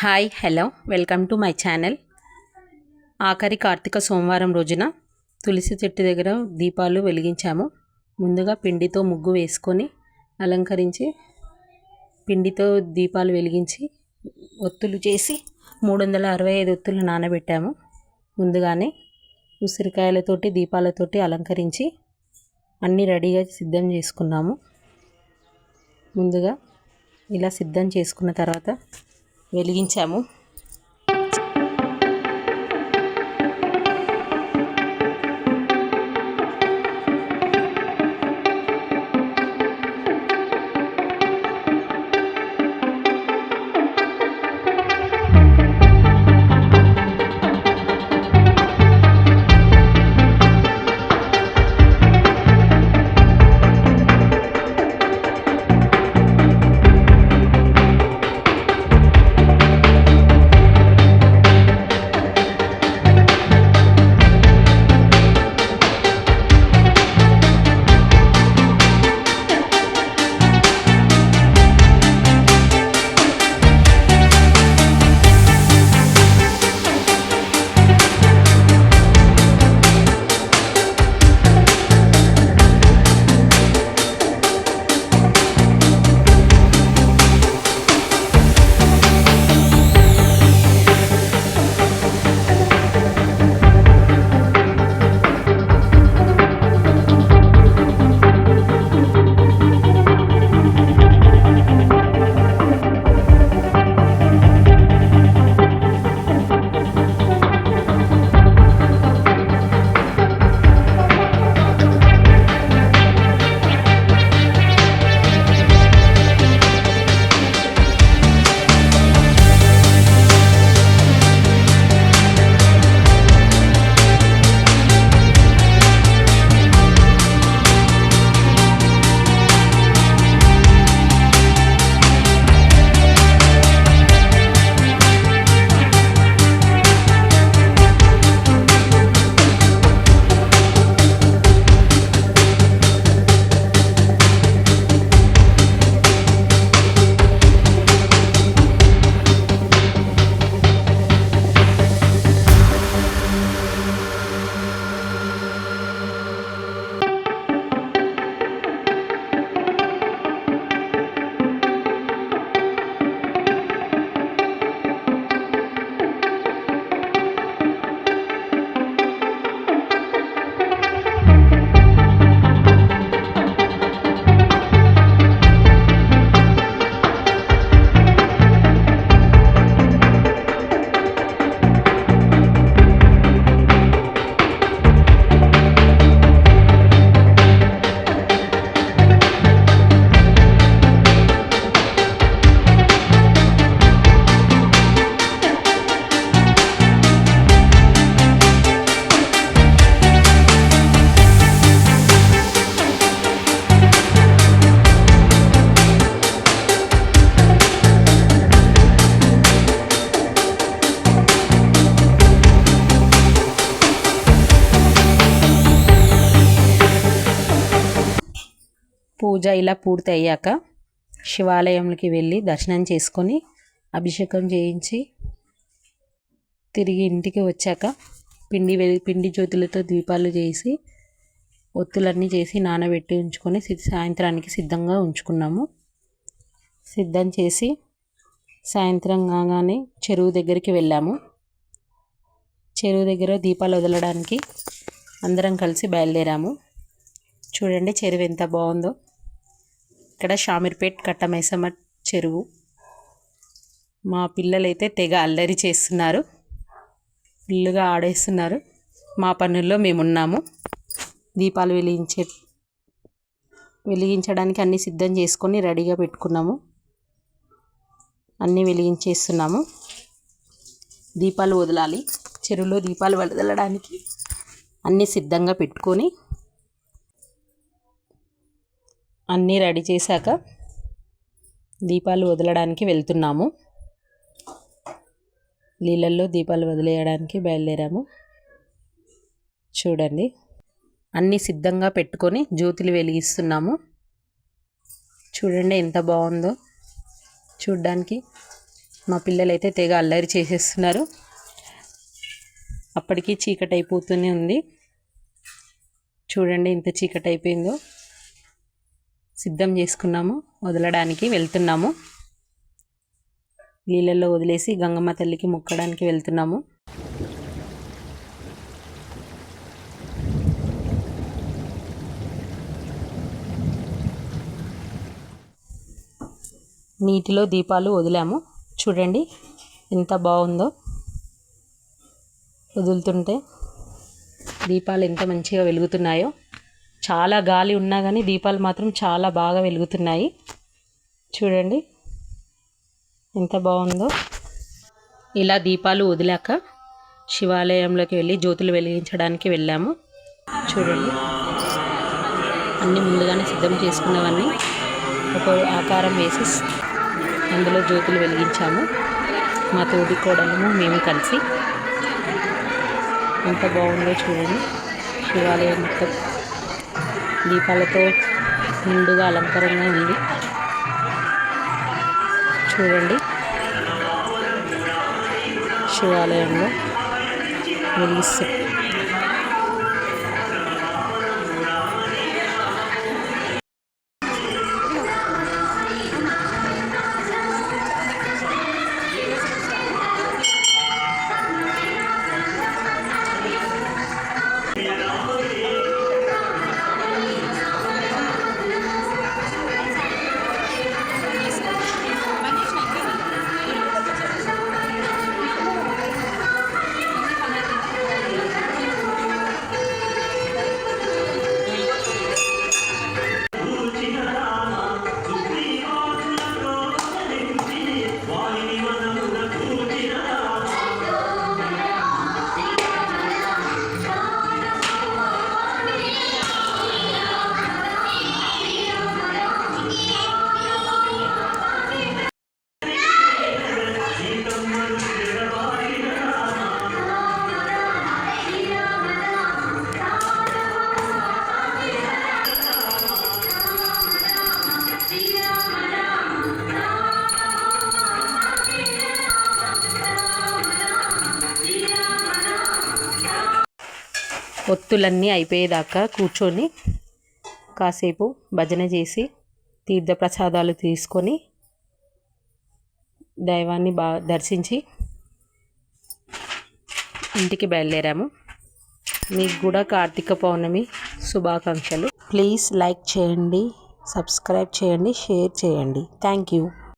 Hi hello welcome to my channel. ఆఖరి కార్తీక సోమవారం రోజున తులసి చెట్టు దగ్గర దీపాలు వెలిగించాము. ముందుగా పిండితో ముగ్గు వేసుకొని అలంకరించి పిండితో దీపాలు వెలిగించి ఒత్తులు చేసి మూడు వందల అరవై ఐదు ఒత్తులు నానబెట్టాము. ముందుగానే ఉసిరికాయలతోటి దీపాలతోటి అలంకరించి అన్నీ రెడీగా సిద్ధం చేసుకున్నాము. ముందుగా ఇలా సిద్ధం చేసుకున్న తర్వాత వెలిగించాము. పూజ ఇలా పూర్తి అయ్యాక శివాలయంకి వెళ్ళి దర్శనం చేసుకొని అభిషేకం చేయించి తిరిగి ఇంటికి వచ్చాక పిండి వెళ్ళి పిండి జ్యోతులతో దీపాలు చేసి ఒత్తులన్నీ చేసి నానబెట్టి ఉంచుకొని సాయంత్రానికి సిద్ధంగా ఉంచుకున్నాము. సిద్ధం చేసి సాయంత్రం కాగానే చెరువు దగ్గరికి వెళ్ళాము. చెరువు దగ్గర దీపాలు వదలడానికి అందరం కలిసి బయలుదేరాము. చూడండి చెరువు ఎంత బాగుందో. ఇక్కడ షామీర్పేట్ కట్టమైసమ్మ చెరువు. మా పిల్లలైతే తెగ అల్లరి చేస్తున్నారు. ఫుల్లుగా ఆడేస్తున్నారు. మా పనుల్లో మేమున్నాము. దీపాలు వెలిగించే వెలిగించడానికి అన్నీ సిద్ధం చేసుకొని రెడీగా పెట్టుకున్నాము. అన్నీ వెలిగించేస్తున్నాము. దీపాలు వదలాలి. చెరువులో దీపాలు వదలడానికి అన్నీ సిద్ధంగా పెట్టుకొని అన్నీ రెడీ చేశాక దీపాలు వదలడానికి వెళ్తున్నాము. నీళ్ళల్లో దీపాలు వదిలేయడానికి బయలుదేరాము. చూడండి. అన్నీ సిద్ధంగా పెట్టుకొని జ్యోతులు వెలిగిస్తున్నాము. చూడండి ఎంత బాగుందో. చూడ్డానికి మా పిల్లలైతే తెగ అల్లరి చేసేస్తున్నారు. అప్పటికీ చీకటి అయిపోతూనే ఉంది. చూడండి ఇంత చీకటి అయిపోయిందో సిద్ధం చేసుకున్నాము వదలడానికి వెళ్తున్నాము. నీళ్ళల్లో వదిలేసి గంగమ్మ తల్లికి మొక్కడానికి వెళ్తున్నాము. నీటిలో దీపాలు వదిలాము. చూడండి ఎంత బాగుందో. వదులుతుంటే దీపాలు ఎంత మంచిగా వెలుగుతున్నాయో. చాలా గాలి ఉన్నా కానీ దీపాలు మాత్రం చాలా బాగా వెలుగుతున్నాయి. చూడండి. ఎంత బాగుందో. ఇలా దీపాలు వదిలాక శివాలయంలోకి వెళ్ళి జ్యోతులు వెలిగించడానికి వెళ్ళాము. చూడండి. అన్నీ ముందుగానే సిద్ధం చేసుకున్నవన్నీ ఒక ఆకారం వేసి అందులో జ్యోతులు వెలిగించాము. మా తోటి కోడలము మేము కలిసి. ఎంత బాగుందో చూడండి. శివాలయం మొత్తం. దీపాలతో నిండుగా అలంకారంగా ఉంది. చూడండి. శివాలయంలో వెలిగిస్తూ ఒత్తులన్నీ అయిపోయేదాకా కూర్చొని కాసేపు భజన చేసి తీర్థప్రసాదాలు తీసుకొని దైవాన్ని బాగా దర్శించి ఇంటికి బయలుదేరాము. మీకు కూడా కార్తీక పౌర్ణమి శుభాకాంక్షలు. ప్లీజ్ లైక్ చేయండి సబ్స్క్రైబ్ చేయండి షేర్ చేయండి. Thank you.